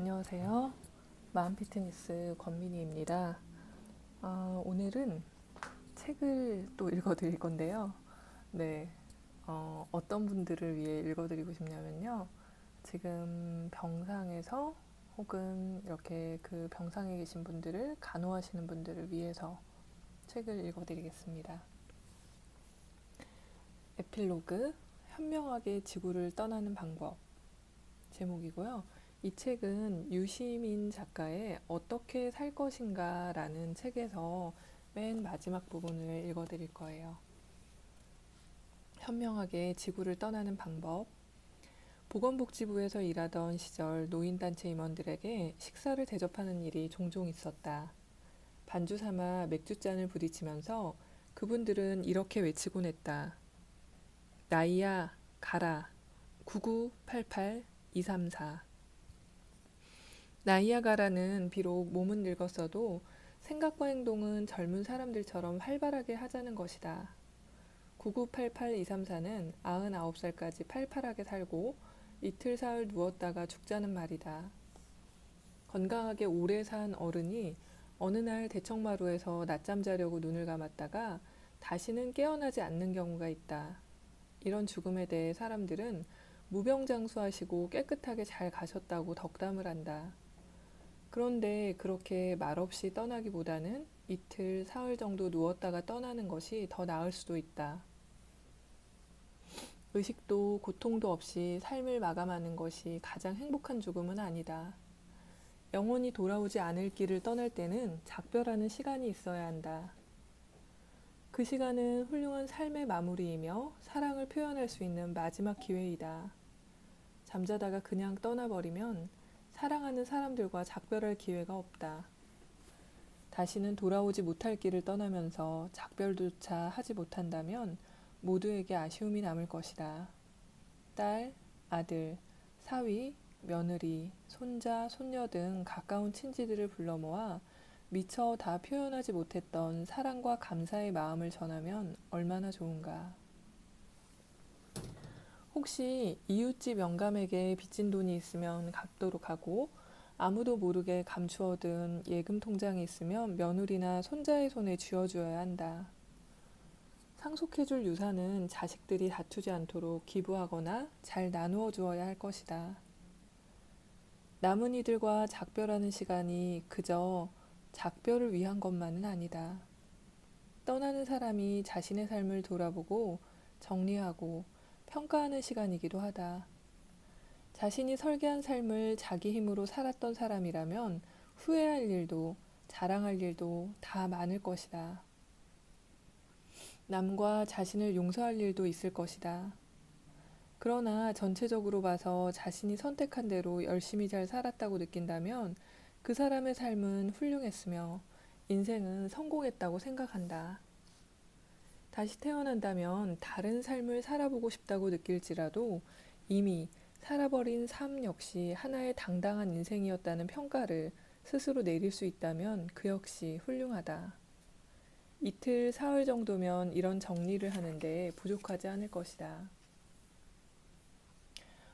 안녕하세요. 마음 피트니스 권민희입니다. 어, 오늘은 책을 또 읽어드릴 건데요. 네, 어, 어떤 분들을 위해 읽어드리고 싶냐면요. 지금 병상에서 혹은 이렇게 그 병상에 계신 분들을 간호하시는 분들을 위해서 책을 읽어드리겠습니다. 에필로그 현명하게 지구를 떠나는 방법 제목이고요. 이 책은 유시민 작가의 어떻게 살 것인가 라는 책에서 맨 마지막 부분을 읽어드릴 거예요. 현명하게 지구를 떠나는 방법. 보건복지부에서 일하던 시절 노인단체 임원들에게 식사를 대접하는 일이 종종 있었다. 반주 삼아 맥주잔을 부딪히면서 그분들은 이렇게 외치곤 했다. 나이야, 가라. 9988 234 나이아가라는 비록 몸은 늙었어도 생각과 행동은 젊은 사람들처럼 활발하게 하자는 것이다. 9988234는 99살까지 팔팔하게 살고 이틀 사흘 누웠다가 죽자는 말이다. 건강하게 오래 산 어른이 어느 날 대청마루에서 낮잠 자려고 눈을 감았다가 다시는 깨어나지 않는 경우가 있다. 이런 죽음에 대해 사람들은 무병장수하시고 깨끗하게 잘 가셨다고 덕담을 한다. 그런데 그렇게 말없이 떠나기보다는 이틀, 사흘 정도 누웠다가 떠나는 것이 더 나을 수도 있다. 의식도 고통도 없이 삶을 마감하는 것이 가장 행복한 죽음은 아니다. 영원히 돌아오지 않을 길을 떠날 때는 작별하는 시간이 있어야 한다. 그 시간은 훌륭한 삶의 마무리이며 사랑을 표현할 수 있는 마지막 기회이다. 잠자다가 그냥 떠나버리면 사랑하는 사람들과 작별할 기회가 없다. 다시는 돌아오지 못할 길을 떠나면서 작별조차 하지 못한다면 모두에게 아쉬움이 남을 것이다. 딸, 아들, 사위, 며느리, 손자, 손녀 등 가까운 친지들을 불러 모아 미처 다 표현하지 못했던 사랑과 감사의 마음을 전하면 얼마나 좋은가. 혹시 이웃집 영감에게 빚진 돈이 있으면 갚도록 하고 아무도 모르게 감추어둔 예금 통장이 있으면 며느리나 손자의 손에 쥐어주어야 한다. 상속해줄 유산은 자식들이 다투지 않도록 기부하거나 잘 나누어 주어야 할 것이다. 남은 이들과 작별하는 시간이 그저 작별을 위한 것만은 아니다. 떠나는 사람이 자신의 삶을 돌아보고 정리하고 평가하는 시간이기도 하다. 자신이 설계한 삶을 자기 힘으로 살았던 사람이라면 후회할 일도 자랑할 일도 다 많을 것이다. 남과 자신을 용서할 일도 있을 것이다. 그러나 전체적으로 봐서 자신이 선택한 대로 열심히 잘 살았다고 느낀다면 그 사람의 삶은 훌륭했으며 인생은 성공했다고 생각한다. 다시 태어난다면 다른 삶을 살아보고 싶다고 느낄지라도 이미 살아버린 삶 역시 하나의 당당한 인생이었다는 평가를 스스로 내릴 수 있다면 그 역시 훌륭하다. 이틀, 사흘 정도면 이런 정리를 하는데 부족하지 않을 것이다.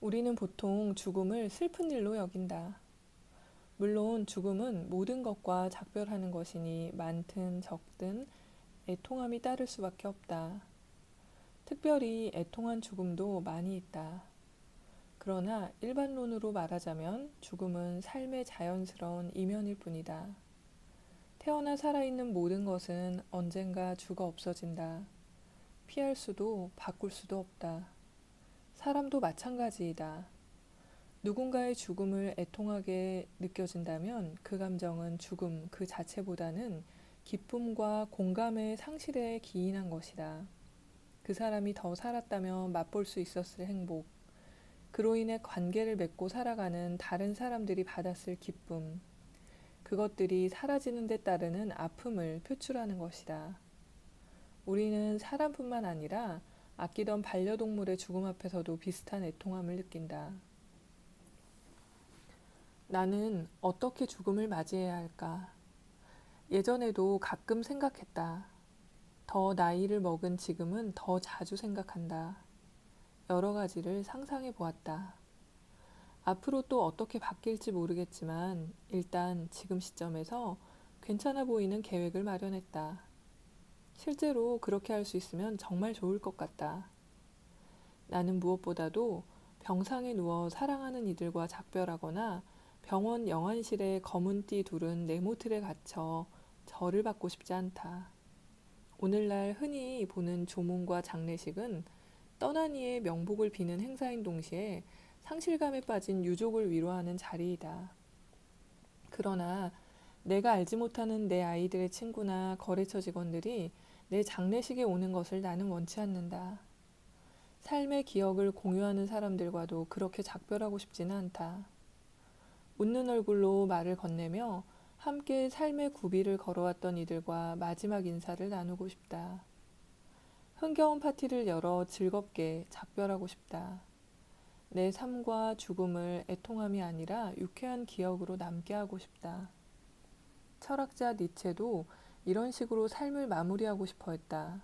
우리는 보통 죽음을 슬픈 일로 여긴다. 물론 죽음은 모든 것과 작별하는 것이니 많든 적든 애통함이 따를 수밖에 없다. 특별히 애통한 죽음도 많이 있다. 그러나 일반론으로 말하자면 죽음은 삶의 자연스러운 이면일 뿐이다. 태어나 살아있는 모든 것은 언젠가 죽어 없어진다. 피할 수도 바꿀 수도 없다. 사람도 마찬가지이다. 누군가의 죽음을 애통하게 느껴진다면 그 감정은 죽음 그 자체보다는 기쁨과 공감의 상실에 기인한 것이다. 그 사람이 더 살았다면 맛볼 수 있었을 행복, 그로 인해 관계를 맺고 살아가는 다른 사람들이 받았을 기쁨, 그것들이 사라지는 데 따르는 아픔을 표출하는 것이다. 우리는 사람뿐만 아니라 아끼던 반려동물의 죽음 앞에서도 비슷한 애통함을 느낀다. 나는 어떻게 죽음을 맞이해야 할까? 예전에도 가끔 생각했다. 더 나이를 먹은 지금은 더 자주 생각한다. 여러 가지를 상상해 보았다. 앞으로 또 어떻게 바뀔지 모르겠지만 일단 지금 시점에서 괜찮아 보이는 계획을 마련했다. 실제로 그렇게 할 수 있으면 정말 좋을 것 같다. 나는 무엇보다도 병상에 누워 사랑하는 이들과 작별하거나 병원 영안실에 검은 띠 두른 네모틀에 갇혀 절을 받고 싶지 않다. 오늘날 흔히 보는 조문과 장례식은 떠난 이의 명복을 비는 행사인 동시에 상실감에 빠진 유족을 위로하는 자리이다. 그러나 내가 알지 못하는 내 아이들의 친구나 거래처 직원들이 내 장례식에 오는 것을 나는 원치 않는다. 삶의 기억을 공유하는 사람들과도 그렇게 작별하고 싶지는 않다. 웃는 얼굴로 말을 건네며 함께 삶의 구비를 걸어왔던 이들과 마지막 인사를 나누고 싶다. 흥겨운 파티를 열어 즐겁게 작별하고 싶다. 내 삶과 죽음을 애통함이 아니라 유쾌한 기억으로 남게 하고 싶다. 철학자 니체도 이런 식으로 삶을 마무리하고 싶어 했다.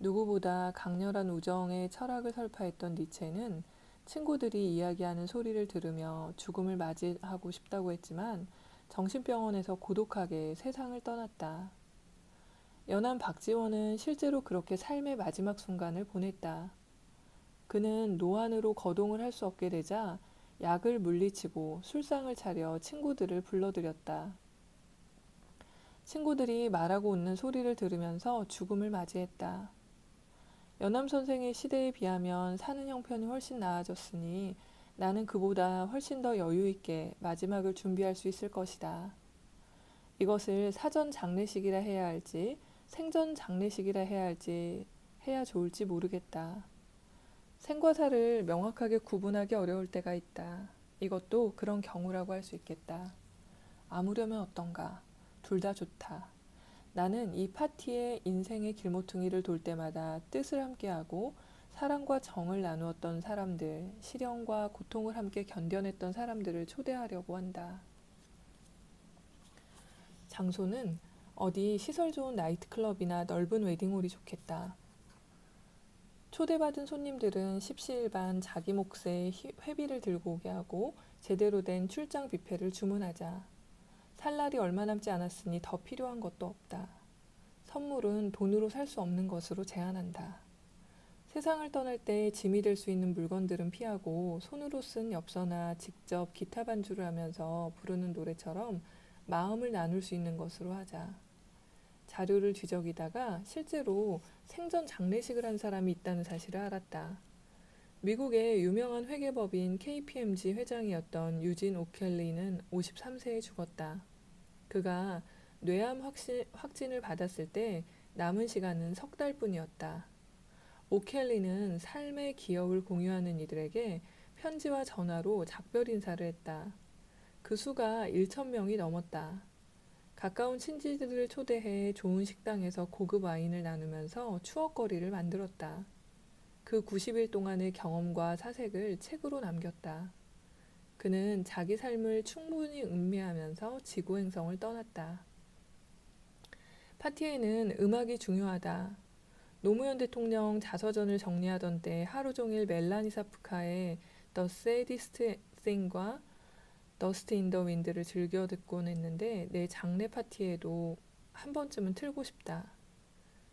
누구보다 강렬한 우정의 철학을 설파했던 니체는 친구들이 이야기하는 소리를 들으며 죽음을 맞이하고 싶다고 했지만 정신병원에서 고독하게 세상을 떠났다. 연한 박지원은 실제로 그렇게 삶의 마지막 순간을 보냈다. 그는 노안으로 거동을 할 수 없게 되자 약을 물리치고 술상을 차려 친구들을 불러들였다. 친구들이 말하고 웃는 소리를 들으면서 죽음을 맞이했다. 연암 선생의 시대에 비하면 사는 형편이 훨씬 나아졌으니 나는 그보다 훨씬 더 여유 있게 마지막을 준비할 수 있을 것이다. 이것을 사전 장례식이라 해야 할지 생전 장례식이라 해야 할지 해야 좋을지 모르겠다. 생과 사를 명확하게 구분하기 어려울 때가 있다. 이것도 그런 경우라고 할 수 있겠다. 아무려면 어떤가? 둘 다 좋다. 나는 이 파티에 인생의 길모퉁이를 돌 때마다 뜻을 함께하고 사랑과 정을 나누었던 사람들, 시련과 고통을 함께 견뎌냈던 사람들을 초대하려고 한다. 장소는 어디 시설 좋은 나이트클럽이나 넓은 웨딩홀이 좋겠다. 초대받은 손님들은 십시일반 자기 몫의 회비를 들고 오게 하고 제대로 된 출장 뷔페를 주문하자. 살 날이 얼마 남지 않았으니 더 필요한 것도 없다. 선물은 돈으로 살 수 없는 것으로 제한한다. 세상을 떠날 때 짐이 될 수 있는 물건들은 피하고 손으로 쓴 엽서나 직접 기타 반주를 하면서 부르는 노래처럼 마음을 나눌 수 있는 것으로 하자. 자료를 뒤적이다가 실제로 생전 장례식을 한 사람이 있다는 사실을 알았다. 미국의 유명한 회계법인 KPMG 회장이었던 유진 오켈리는 53세에 죽었다. 그가 뇌암 확신, 확진을 받았을 때 남은 시간은 석 달뿐이었다. 오켈리는 삶의 기억을 공유하는 이들에게 편지와 전화로 작별 인사를 했다. 그 수가 1천 명이 넘었다. 가까운 친지들을 초대해 좋은 식당에서 고급 와인을 나누면서 추억거리를 만들었다. 그 90일 동안의 경험과 사색을 책으로 남겼다. 그는 자기 삶을 충분히 음미하면서 지구 행성을 떠났다. 파티에는 음악이 중요하다. 노무현 대통령 자서전을 정리하던 때 하루 종일 멜라니 사프카의 The Saddest Thing과 더스트 인 더 윈드를 즐겨 듣곤 했는데 내 장례 파티에도 한 번쯤은 틀고 싶다.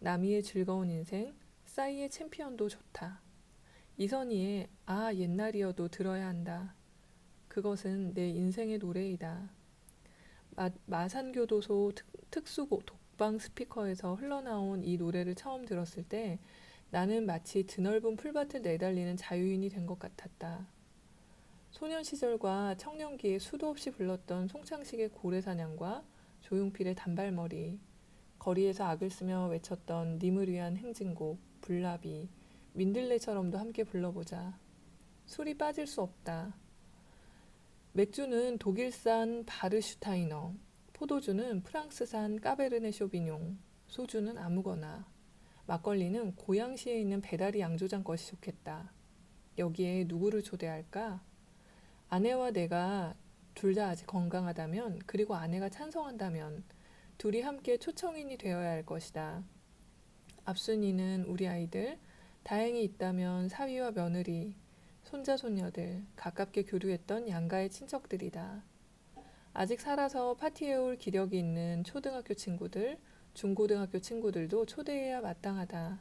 나미의 즐거운 인생, 싸이의 챔피언도 좋다. 이선희의 아 옛날이어도 들어야 한다. 그것은 내 인생의 노래이다. 마, 마산교도소 특, 특수 독 방 스피커에서 흘러나온 이 노래를 처음 들었을 때 나는 마치 드넓은 풀밭을 내달리는 자유인이 된 것 같았다. 소년 시절과 청년기에 수도 없이 불렀던 송창식의 고래사냥과 조용필의 단발머리, 거리에서 악을 쓰며 외쳤던 님을 위한 행진곡, 불나비, 민들레처럼도 함께 불러보자. 술이 빠질 수 없다. 맥주는 독일산 바르슈타이너, 포도주는 프랑스산 까베르네 쇼비뇽, 소주는 아무거나, 막걸리는 고양시에 있는 배다리 양조장 것이 좋겠다. 여기에 누구를 초대할까? 아내와 내가 둘 다 아직 건강하다면, 그리고 아내가 찬성한다면, 둘이 함께 초청인이 되어야 할 것이다. 앞순위는 우리 아이들, 다행히 있다면 사위와 며느리, 손자 손녀들, 가깝게 교류했던 양가의 친척들이다. 아직 살아서 파티에 올 기력이 있는 초등학교 친구들, 중고등학교 친구들도 초대해야 마땅하다.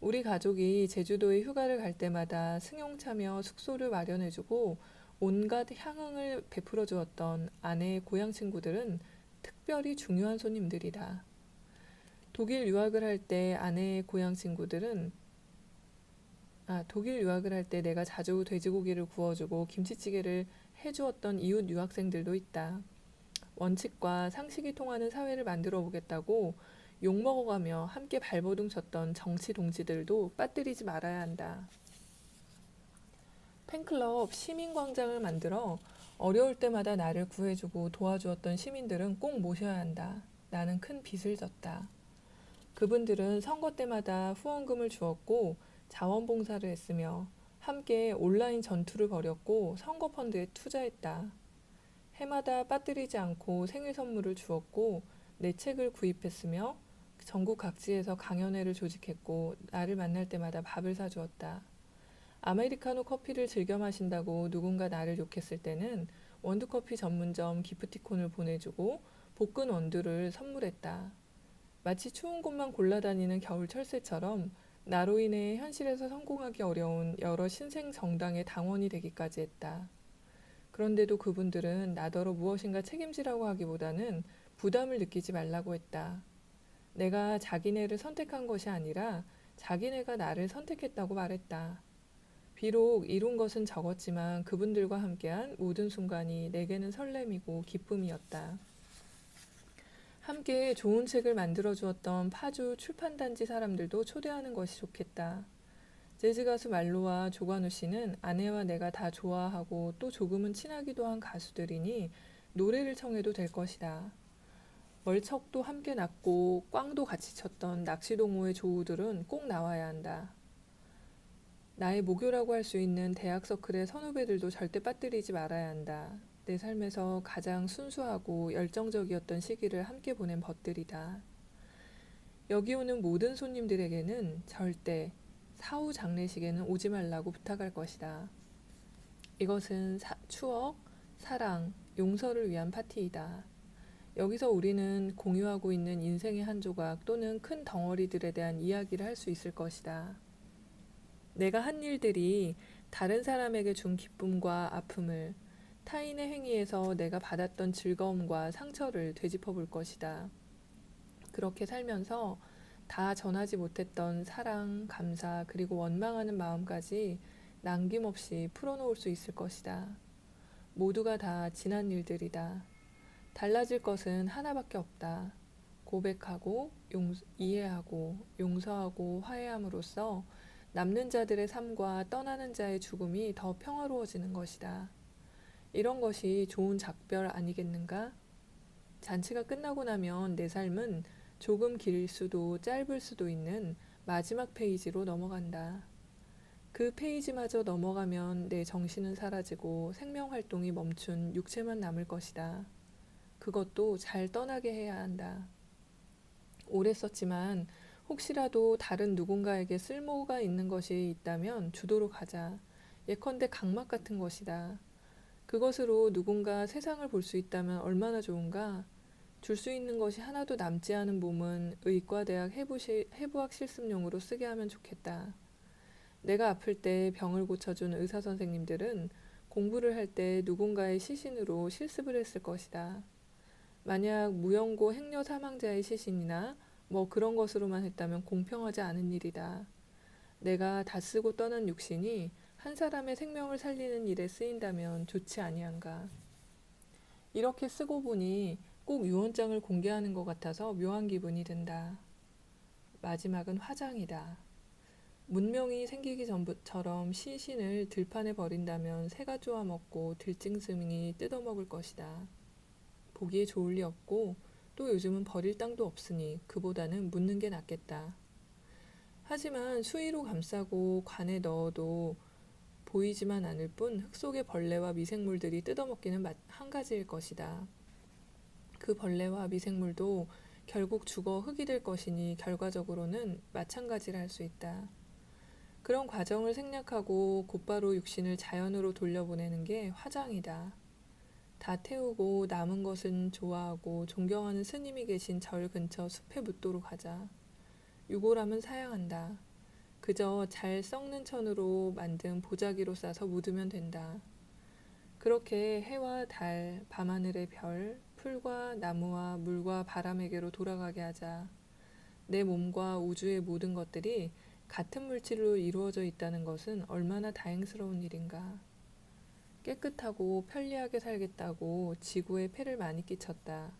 우리 가족이 제주도에 휴가를 갈 때마다 승용차며 숙소를 마련해주고 온갖 향응을 베풀어 주었던 아내의 고향 친구들은 특별히 중요한 손님들이다. 독일 유학을 할 때 아내의 고향 친구들은 아, 독일 유학을 할 때 내가 자주 돼지고기를 구워주고 김치찌개를 해주었던 이웃 유학생들도 있다. 원칙과 상식이 통하는 사회를 만들어 보겠다고 욕먹어가며 함께 발버둥 쳤던 정치 동지들도 빠뜨리지 말아야 한다. 팬클럽 시민광장을 만들어 어려울 때마다 나를 구해주고 도와주었던 시민들은 꼭 모셔야 한다. 나는 큰 빚을 졌다. 그분들은 선거 때마다 후원금을 주었고 자원봉사를 했으며 함께 온라인 전투를 벌였고 선거 펀드에 투자했다. 해마다 빠뜨리지 않고 생일 선물을 주었고 내 책을 구입했으며 전국 각지에서 강연회를 조직했고 나를 만날 때마다 밥을 사주었다. 아메리카노 커피를 즐겨 마신다고 누군가 나를 욕했을 때는 원두커피 전문점 기프티콘을 보내주고 볶은 원두를 선물했다. 마치 추운 곳만 골라다니는 겨울 철새처럼 나로 인해 현실에서 성공하기 어려운 여러 신생 정당의 당원이 되기까지 했다. 그런데도 그분들은 나더러 무엇인가 책임지라고 하기보다는 부담을 느끼지 말라고 했다. 내가 자기네를 선택한 것이 아니라 자기네가 나를 선택했다고 말했다. 비록 이룬 것은 적었지만 그분들과 함께한 모든 순간이 내게는 설렘이고 기쁨이었다. 함께 좋은 책을 만들어 주었던 파주 출판단지 사람들도 초대하는 것이 좋겠다. 재즈 가수 말로와 조관우 씨는 아내와 내가 다 좋아하고 또 조금은 친하기도 한 가수들이니 노래를 청해도 될 것이다. 멀척도 함께 났고 꽝도 같이 쳤던 낚시동호회 조우들은 꼭 나와야 한다. 나의 모교라고 할 수 있는 대학 서클의 선후배들도 절대 빠뜨리지 말아야 한다. 내 삶에서 가장 순수하고 열정적이었던 시기를 함께 보낸 벗들이다. 여기 오는 모든 손님들에게는 절대 사후 장례식에는 오지 말라고 부탁할 것이다. 이것은 사, 추억, 사랑, 용서를 위한 파티이다. 여기서 우리는 공유하고 있는 인생의 한 조각 또는 큰 덩어리들에 대한 이야기를 할 수 있을 것이다. 내가 한 일들이 다른 사람에게 준 기쁨과 아픔을 타인의 행위에서 내가 받았던 즐거움과 상처를 되짚어 볼 것이다. 그렇게 살면서 다 전하지 못했던 사랑, 감사, 그리고 원망하는 마음까지 남김없이 풀어놓을 수 있을 것이다. 모두가 다 지난 일들이다. 달라질 것은 하나밖에 없다. 고백하고 용, 이해하고 용서하고 화해함으로써 남는 자들의 삶과 떠나는 자의 죽음이 더 평화로워지는 것이다. 이런 것이 좋은 작별 아니겠는가? 잔치가 끝나고 나면 내 삶은 조금 길 수도 짧을 수도 있는 마지막 페이지로 넘어간다. 그 페이지마저 넘어가면 내 정신은 사라지고 생명 활동이 멈춘 육체만 남을 것이다. 그것도 잘 떠나게 해야 한다. 오래 썼지만 혹시라도 다른 누군가에게 쓸모가 있는 것이 있다면 주도록 하자. 예컨대 각막 같은 것이다. 그것으로 누군가 세상을 볼 수 있다면 얼마나 좋은가? 줄 수 있는 것이 하나도 남지 않은 몸은 의과대학 해부시, 해부학 실습용으로 쓰게 하면 좋겠다. 내가 아플 때 병을 고쳐준 의사 선생님들은 공부를 할 때 누군가의 시신으로 실습을 했을 것이다. 만약 무연고 행여 사망자의 시신이나 뭐 그런 것으로만 했다면 공평하지 않은 일이다. 내가 다 쓰고 떠난 육신이 한 사람의 생명을 살리는 일에 쓰인다면 좋지 아니한가. 이렇게 쓰고 보니 꼭 유언장을 공개하는 것 같아서 묘한 기분이 든다. 마지막은 화장이다. 문명이 생기기 전부처럼 시신을 들판에 버린다면 새가 쪼아 먹고 들짐승이 뜯어먹을 것이다. 보기에 좋을 리 없고 또 요즘은 버릴 땅도 없으니 그보다는 묻는 게 낫겠다. 하지만 수의로 감싸고 관에 넣어도 보이지만 않을 뿐 흙 속의 벌레와 미생물들이 뜯어먹기는 한 가지일 것이다. 그 벌레와 미생물도 결국 죽어 흙이 될 것이니 결과적으로는 마찬가지라 할수 있다. 그런 과정을 생략하고 곧바로 육신을 자연으로 돌려보내는 게 화장이다. 다 태우고 남은 것은 좋아하고 존경하는 스님이 계신 절 근처 숲의 묻도로 가자. 유골함은 사양한다. 그저 잘 썩는 천으로 만든 보자기로 싸서 묻으면 된다. 그렇게 해와 달, 밤하늘의 별, 풀과 나무와 물과 바람에게로 돌아가게 하자. 내 몸과 우주의 모든 것들이 같은 물질로 이루어져 있다는 것은 얼마나 다행스러운 일인가. 깨끗하고 편리하게 살겠다고 지구에 폐를 많이 끼쳤다.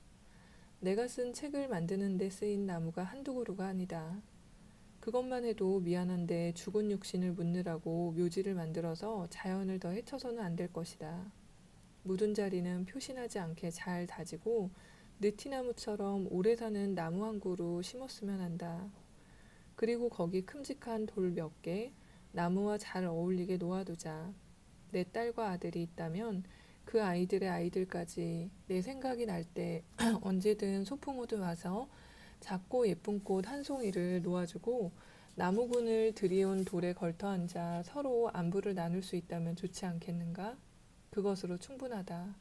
내가 쓴 책을 만드는 데 쓰인 나무가 한두 그루가 아니다. 그것만 해도 미안한데 죽은 육신을 묻느라고 묘지를 만들어서 자연을 더 해쳐서는 안 될 것이다. 묻은 자리는 표신하지 않게 잘 다지고 느티나무처럼 오래 사는 나무 한 그루 심었으면 한다. 그리고 거기 큼직한 돌 몇 개, 나무와 잘 어울리게 놓아두자. 내 딸과 아들이 있다면 그 아이들의 아이들까지 내 생각이 날 때 언제든 소풍오듯 와서 작고 예쁜 꽃 한 송이를 놓아주고 나무군을 들이온 돌에 걸터 앉아 서로 안부를 나눌 수 있다면 좋지 않겠는가? 그것으로 충분하다.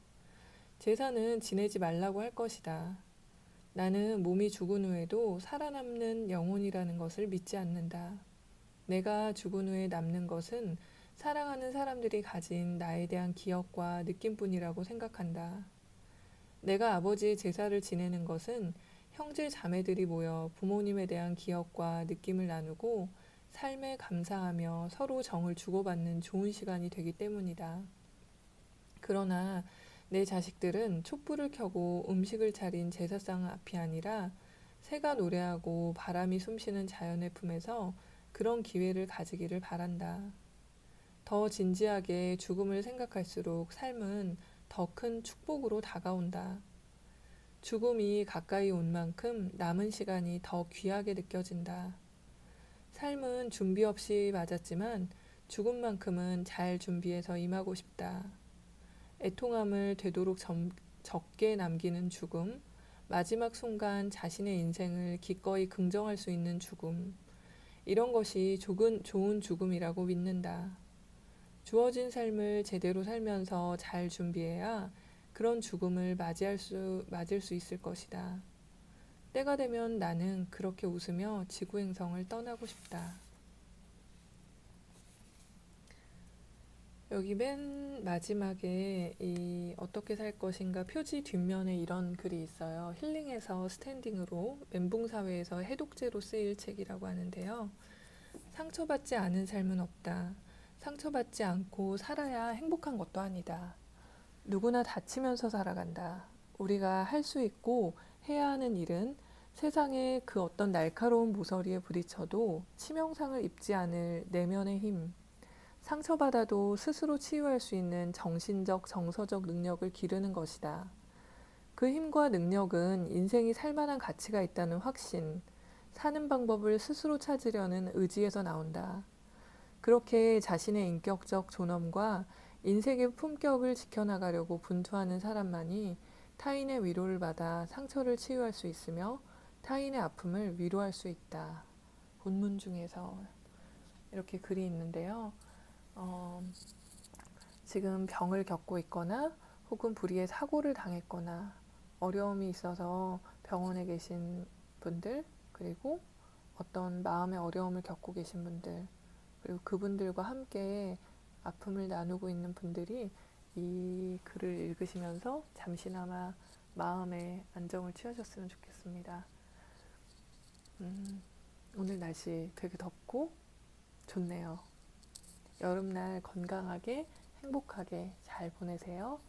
제사는 지내지 말라고 할 것이다. 나는 몸이 죽은 후에도 살아남는 영혼이라는 것을 믿지 않는다. 내가 죽은 후에 남는 것은 사랑하는 사람들이 가진 나에 대한 기억과 느낌뿐이라고 생각한다. 내가 아버지의 제사를 지내는 것은 형제 자매들이 모여 부모님에 대한 기억과 느낌을 나누고 삶에 감사하며 서로 정을 주고받는 좋은 시간이 되기 때문이다. 그러나 내 자식들은 촛불을 켜고 음식을 차린 제사상 앞이 아니라 새가 노래하고 바람이 숨쉬는 자연의 품에서 그런 기회를 가지기를 바란다. 더 진지하게 죽음을 생각할수록 삶은 더 큰 축복으로 다가온다. 죽음이 가까이 온 만큼 남은 시간이 더 귀하게 느껴진다. 삶은 준비 없이 맞았지만 죽음만큼은 잘 준비해서 임하고 싶다. 애통함을 되도록 점, 적게 남기는 죽음, 마지막 순간 자신의 인생을 기꺼이 긍정할 수 있는 죽음, 이런 것이 좋은, 좋은 죽음이라고 믿는다. 주어진 삶을 제대로 살면서 잘 준비해야 그런 죽음을 맞이할 수, 맞을 수 있을 것이다. 때가 되면 나는 그렇게 웃으며 지구 행성을 떠나고 싶다. 여기 맨 마지막에 이 어떻게 살 것인가 표지 뒷면에 이런 글이 있어요. 힐링에서 스탠딩으로 멘붕 사회에서 해독제로 쓰일 책이라고 하는데요. 상처받지 않은 삶은 없다. 상처받지 않고 살아야 행복한 것도 아니다. 누구나 다치면서 살아간다. 우리가 할 수 있고 해야 하는 일은 세상의 그 어떤 날카로운 모서리에 부딪혀도 치명상을 입지 않을 내면의 힘, 상처받아도 스스로 치유할 수 있는 정신적, 정서적 능력을 기르는 것이다. 그 힘과 능력은 인생이 살만한 가치가 있다는 확신, 사는 방법을 스스로 찾으려는 의지에서 나온다. 그렇게 자신의 인격적 존엄과 인생의 품격을 지켜나가려고 분투하는 사람만이 타인의 위로를 받아 상처를 치유할 수 있으며 타인의 아픔을 위로할 수 있다. 본문 중에서 이렇게 글이 있는데요. 어, 지금 병을 겪고 있거나 혹은 불의의 사고를 당했거나 어려움이 있어서 병원에 계신 분들 그리고 어떤 마음의 어려움을 겪고 계신 분들 그리고 그분들과 함께 아픔을 나누고 있는 분들이 이 글을 읽으시면서 잠시나마 마음의 안정을 취하셨으면 좋겠습니다. 음, 오늘 날씨 되게 덥고 좋네요. 여름날 건강하게 행복하게 잘 보내세요.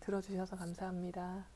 들어주셔서 감사합니다.